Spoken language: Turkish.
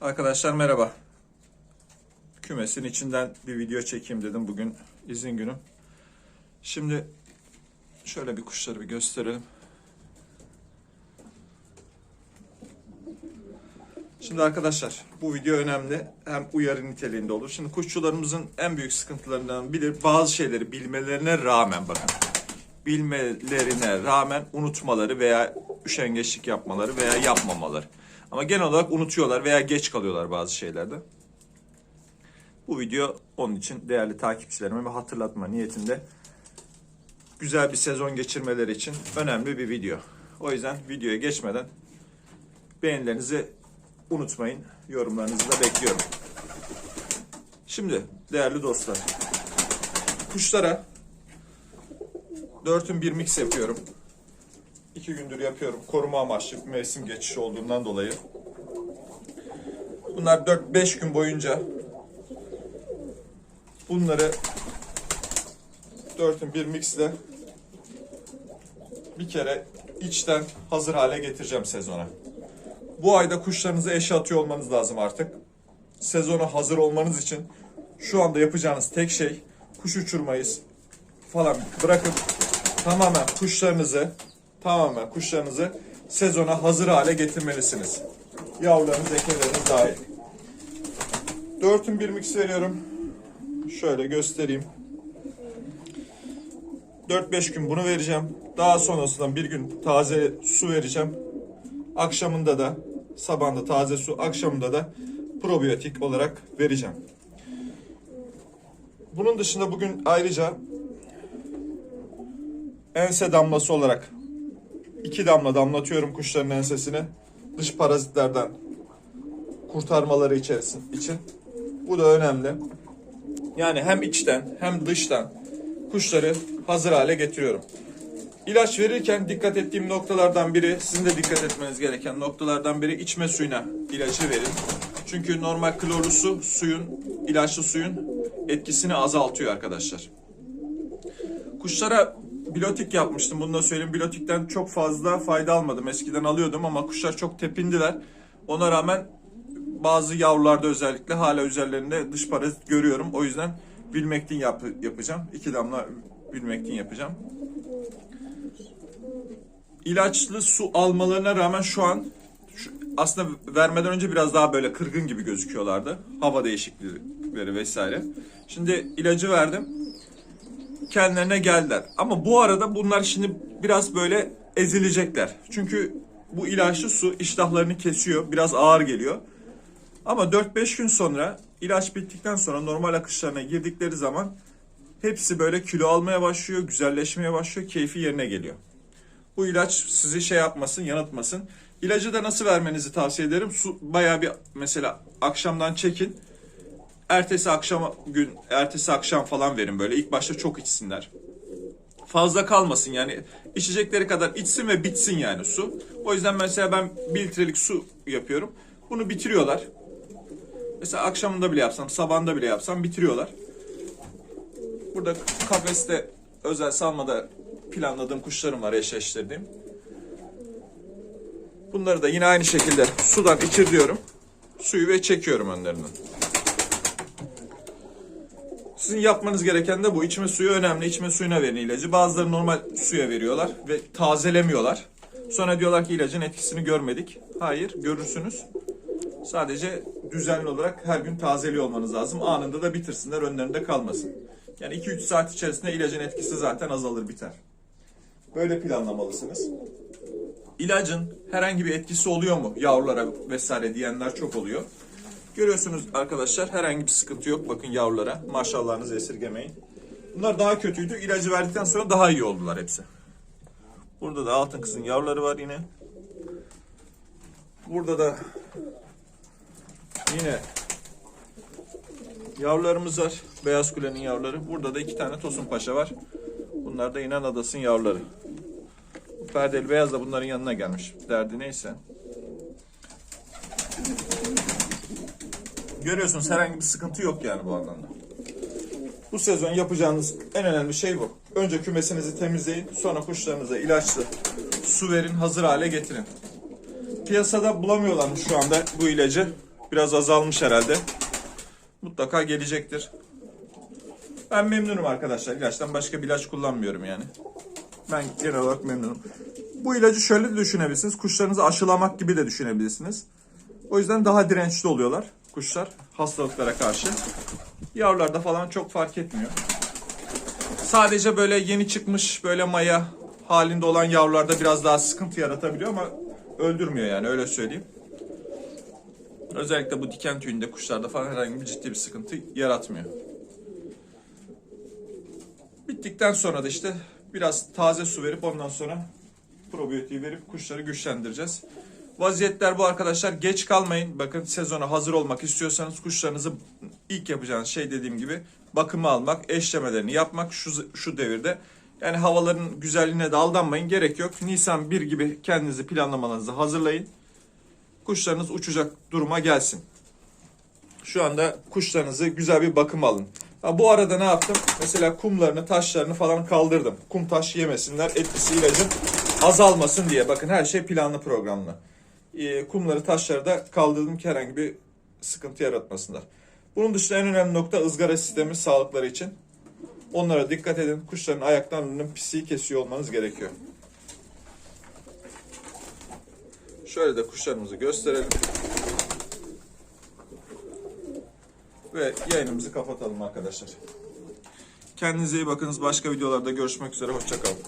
Arkadaşlar merhaba. Kümesin içinden bir video çekeyim dedim. Bugün izin günüm. Şimdi şöyle bir kuşları bir gösterelim. Şimdi arkadaşlar bu video önemli. Hem uyarı niteliğinde olur. Şimdi kuşçularımızın en büyük sıkıntılarından biri bazı şeyleri bilmelerine rağmen bakın. Bilmelerine rağmen unutmaları veya üşengeçlik yapmaları veya yapmamaları. Ama genel olarak unutuyorlar veya geç kalıyorlar bazı şeylerde. Bu video onun için değerli takipçilerime bir hatırlatma niyetinde güzel bir sezon geçirmeleri için önemli bir video. O yüzden videoya geçmeden beğenilerinizi unutmayın. Yorumlarınızı da bekliyorum. Şimdi değerli dostlar. Kuşlara dörtün bir mix yapıyorum. İki gündür yapıyorum. Koruma amaçlı mevsim geçişi olduğundan dolayı. Bunlar 4-5 gün boyunca bunları dörtün bir mixle bir kere içten hazır hale getireceğim sezona. Bu ayda kuşlarınızı eşe atıyor olmanız lazım artık. Sezona hazır olmanız için şu anda yapacağınız tek şey kuş uçurmayı falan bırakıp tamamen kuşlarınızı tamamen kuşlarınızı sezona hazır hale getirmelisiniz. Yavrularınız, ekeleriniz dahil. Dörtün bir mix veriyorum. Şöyle göstereyim. 4-5 gün bunu vereceğim. Daha sonrasında bir gün taze su vereceğim. Akşamında da sabahında taze su, akşamında da probiyotik olarak vereceğim. Bunun dışında bugün ayrıca ense damlası olarak iki damla damlatıyorum kuşların ensesine. Dış parazitlerden kurtarmaları için. Bu da önemli. Yani hem içten hem dıştan kuşları hazır hale getiriyorum. İlaç verirken dikkat ettiğim noktalardan biri, sizin de dikkat etmeniz gereken noktalardan biri içme suyuna ilacı verin. Çünkü normal klorlu su suyun, ilaçlı suyun etkisini azaltıyor arkadaşlar. Kuşlara bilotik yapmıştım. Bunu da söyleyeyim. Bilotikten çok fazla fayda almadım. Eskiden alıyordum ama kuşlar çok tepindiler. Ona rağmen bazı yavrularda özellikle hala üzerlerinde dış parazit görüyorum. O yüzden bilmektin yap yapacağım. İki damla bilmektin yapacağım. İlaçlı su almalarına rağmen şu an şu- aslında vermeden önce biraz daha böyle kırgın gibi gözüküyorlardı. Hava değişiklikleri vesaire. Şimdi ilacı verdim kendilerine geldiler. Ama bu arada bunlar şimdi biraz böyle ezilecekler. Çünkü bu ilaçlı su iştahlarını kesiyor. Biraz ağır geliyor. Ama 4-5 gün sonra ilaç bittikten sonra normal akışlarına girdikleri zaman hepsi böyle kilo almaya başlıyor, güzelleşmeye başlıyor, keyfi yerine geliyor. Bu ilaç sizi şey yapmasın, yanıltmasın. İlacı da nasıl vermenizi tavsiye ederim. Su bayağı bir mesela akşamdan çekin. Ertesi akşam gün, ertesi akşam falan verin böyle. İlk başta çok içsinler. Fazla kalmasın yani içecekleri kadar içsin ve bitsin yani su. O yüzden mesela ben 1 litrelik su yapıyorum. Bunu bitiriyorlar. Mesela akşamında bile yapsam, sabahında bile yapsam bitiriyorlar. Burada kafeste özel salmada planladığım kuşlarım var eşleştirdiğim. Bunları da yine aynı şekilde sudan içir diyorum. Suyu ve çekiyorum önlerinden. Sizin yapmanız gereken de bu. İçme suyu önemli. İçme suyuna verin ilacı. Bazıları normal suya veriyorlar ve tazelemiyorlar. Sonra diyorlar ki ilacın etkisini görmedik. Hayır, görürsünüz. Sadece düzenli olarak her gün tazeliyor olmanız lazım. Anında da bitirsinler, önlerinde kalmasın. Yani 2-3 saat içerisinde ilacın etkisi zaten azalır, biter. Böyle planlamalısınız. İlacın herhangi bir etkisi oluyor mu yavrulara vesaire diyenler çok oluyor. Görüyorsunuz arkadaşlar herhangi bir sıkıntı yok. Bakın yavrulara maşallahınızı esirgemeyin. Bunlar daha kötüydü. İlacı verdikten sonra daha iyi oldular hepsi. Burada da altın kızın yavruları var yine. Burada da yine yavrularımız var. Beyaz kulenin yavruları. Burada da iki tane Tosun Paşa var. Bunlar da İnan Adası'nın yavruları. Perdeli beyaz da bunların yanına gelmiş. Derdi neyse. Görüyorsunuz herhangi bir sıkıntı yok yani bu anlamda. Bu sezon yapacağınız en önemli şey bu. Önce kümesinizi temizleyin, sonra kuşlarınıza ilaçlı su verin, hazır hale getirin. Piyasada bulamıyorlarmış şu anda bu ilacı. biraz azalmış herhalde. Mutlaka gelecektir. Ben memnunum arkadaşlar. İlaçtan başka bir ilaç kullanmıyorum yani. Ben genel olarak memnunum. Bu ilacı şöyle de düşünebilirsiniz. Kuşlarınızı aşılamak gibi de düşünebilirsiniz. O yüzden daha dirençli oluyorlar kuşlar hastalıklara karşı. Yavrularda falan çok fark etmiyor. Sadece böyle yeni çıkmış böyle maya halinde olan yavrularda biraz daha sıkıntı yaratabiliyor ama öldürmüyor yani öyle söyleyeyim. Özellikle bu diken tüyünde kuşlarda falan herhangi bir ciddi bir sıkıntı yaratmıyor. Bittikten sonra da işte biraz taze su verip ondan sonra probiyotiği verip kuşları güçlendireceğiz. Vaziyetler bu arkadaşlar. Geç kalmayın. Bakın sezona hazır olmak istiyorsanız kuşlarınızı ilk yapacağınız şey dediğim gibi bakımı almak, eşlemelerini yapmak şu, şu devirde. Yani havaların güzelliğine de aldanmayın. Gerek yok. Nisan 1 gibi kendinizi planlamalarınızı hazırlayın. Kuşlarınız uçacak duruma gelsin. Şu anda kuşlarınızı güzel bir bakım alın. Ha, bu arada ne yaptım? Mesela kumlarını, taşlarını falan kaldırdım. Kum taş yemesinler, etkisi ilacın azalmasın diye. Bakın her şey planlı programlı. Ee, kumları, taşları da kaldırdım ki herhangi bir sıkıntı yaratmasınlar. Bunun dışında en önemli nokta ızgara sistemi sağlıkları için. Onlara dikkat edin. Kuşların ayaklarının pisliği kesiyor olmanız gerekiyor. Şöyle de kuşlarımızı gösterelim. Ve yayınımızı kapatalım arkadaşlar. Kendinize iyi bakınız. Başka videolarda görüşmek üzere. Hoşçakalın.